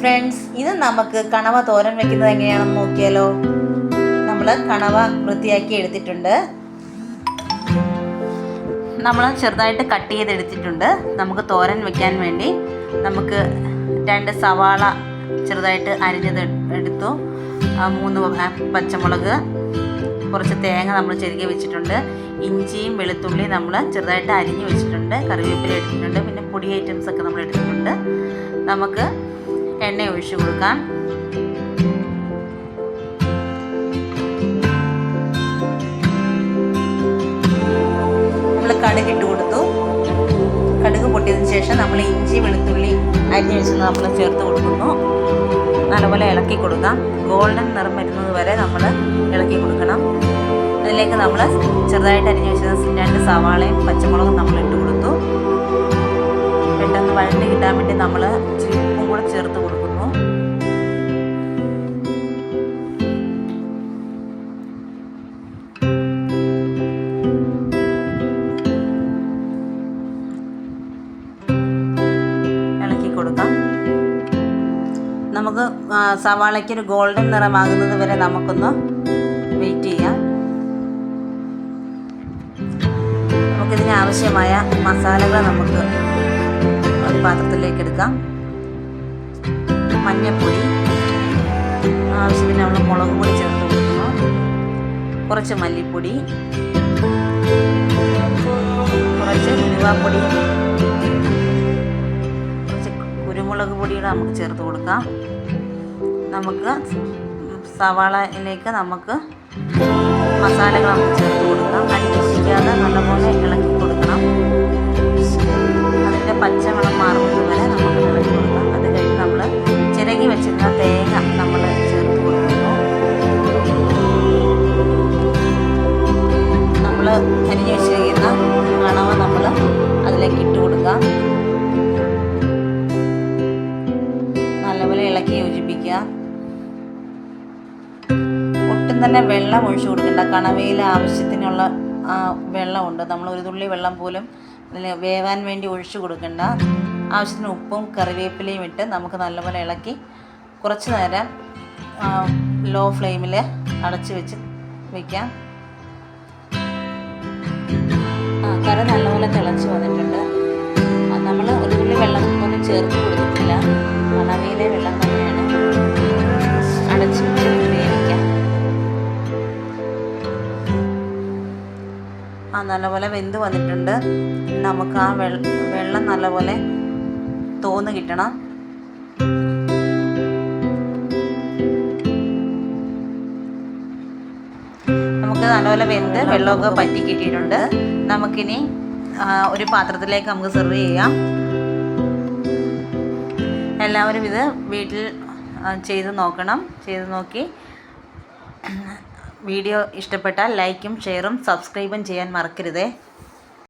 Friends ഇത് നമുക്ക് കണവ തോരൻ വെക്കുന്നത് എങ്ങനെയാണെന്ന് നോക്കിയാലോ? നമ്മൾ കണവ വൃത്തിയാക്കി എടുത്തിട്ടുണ്ട്. നമ്മൾ ചെറുതായിട്ട് കട്ട് ചെയ്തെടുത്തിട്ടുണ്ട്. നമുക്ക് തോരൻ വെക്കാൻ വേണ്ടി നമുക്ക് രണ്ട് സവാള ചെറുതായിട്ട് അരിഞ്ഞത് എടുത്തു. മൂന്ന് പച്ചമുളക് കുറച്ച് തേങ്ങ നമ്മൾ ചെരുകി വെച്ചിട്ടുണ്ട്. ഇഞ്ചിയും വെളുത്തുള്ളിയും നമ്മൾ ചെറുതായിട്ട് അരിഞ്ഞ് വെച്ചിട്ടുണ്ട്. കറിവേപ്പില എടുത്തിട്ടുണ്ട്. പിന്നെ പൊടി ഐറ്റംസ് ഒക്കെ നമ്മൾ എടുത്തിട്ടുണ്ട്. നമുക്ക് എണ്ണ ഒഴിച്ച് കൊടുക്കാം. നമ്മൾ കടുക് ഇട്ട് കൊടുത്തു. കടുക് പൊട്ടിയതിന് ശേഷം നമ്മൾ ഇഞ്ചി വെളുത്തുള്ളി അരിഞ്ഞ് നമ്മൾ ചേർത്ത് കൊടുക്കുന്നു. നല്ലപോലെ ഇളക്കി കൊടുക്കാം. ഗോൾഡൻ നിറം വരുന്നത് വരെ നമ്മൾ ഇളക്കി കൊടുക്കണം. അതിലേക്ക് നമ്മൾ ചെറുതായിട്ട് അരിഞ്ഞ് വെച്ചത് രണ്ട് സവാളയും പച്ചമുളകും നമ്മൾ ഇട്ട് കൊടുത്തു. പെട്ടെന്ന് വഴണ്ട് കിട്ടാൻ വേണ്ടി നമ്മൾ നമുക്ക് സവാളയ്ക്ക് ഒരു ഗോൾഡൻ നിറമാകുന്നത് വരെ നമുക്കൊന്ന് വെയിറ്റ് ചെയ്യാം. നമുക്കിതിന് ആവശ്യമായ മസാലകൾ നമുക്ക് ഒരു പാത്രത്തിലേക്ക് എടുക്കാം. മഞ്ഞൾപ്പൊടി ആവശ്യത്തിനുള്ള മുളക് പൊടി ചേർത്ത് കൊടുക്കുന്നു. കുറച്ച് മല്ലിപ്പൊടി കുറച്ച് ഉലുവാപ്പൊടി കുറച്ച് കുരുമുളക് പൊടിയുടെ നമുക്ക് ചേർത്ത് കൊടുക്കാം. നമുക്ക് സവാളയിലേക്ക് നമുക്ക് മസാലകൾ നമുക്ക് ചേർത്ത് കൊടുക്കാം. അടി പിടിക്കാതെ നല്ലപോലെ ഇളക്കി കൊടുക്കണം. അതിന്റെ പച്ചമണം മാറുന്നത് വരെ നമുക്ക് ഇളക്കി കൊടുക്കാം. അത് കഴിഞ്ഞ് നമ്മൾ ചിരകി വെച്ചിരുന്ന തേങ്ങ നമ്മൾ ചേർത്ത് കൊടുക്കുന്നു. നമ്മൾ അരിഞ്ഞ് വെച്ചിരിക്കുന്ന കണവ നമ്മൾ അതിലേക്ക് ഇട്ട് കൊടുക്കാം. നല്ലപോലെ ഇളക്കി യോജിപ്പിക്കുക. തന്നെ വെള്ളം ഒഴിച്ചു കൊടുക്കേണ്ട. കണവയിൽ ആവശ്യത്തിനുള്ള വെള്ളമുണ്ട്. നമ്മൾ ഒരു തുള്ളി വെള്ളം പോലും വേവാൻ വേണ്ടി ഒഴിച്ചു കൊടുക്കേണ്ട. ആവശ്യത്തിന് ഉപ്പും കറിവേപ്പിലയും ഇട്ട് നമുക്ക് നല്ലപോലെ ഇളക്കി കുറച്ച് നേരം ലോ ഫ്ലെയിമിൽ അടച്ച് വെച്ച് വയ്ക്കാം കറി നല്ലപോലെ തിളച്ച് വന്നിട്ടുണ്ട്. നമ്മൾ ഒരു തുള്ളി വെള്ളം ഒന്നും ചേർത്ത് കൊടുത്തിട്ടില്ല. കണവയിലെ വെള്ളം നല്ലപോലെ വെന്ത് വന്നിട്ടുണ്ട്. നമുക്ക് ആ വെള്ള നല്ലപോലെ തോന്നു കിട്ടണം. നമുക്ക് നല്ലപോലെ വെന്ത് വെള്ളമൊക്കെ പറ്റി കിട്ടിയിട്ടുണ്ട്. നമുക്കിനി ഒരു പാത്രത്തിലേക്ക് നമുക്ക് സെർവ് ചെയ്യാം. എല്ലാവരും ഇത് വീട്ടിൽ ചെയ്ത് നോക്കണം. ചെയ്ത് നോക്കി. വീഡിയോ ഇഷ്ടപ്പെട്ടാൽ ലൈക്കും ഷെയറും സബ്സ്ക്രൈബും ചെയ്യാൻ മറക്കരുതേ.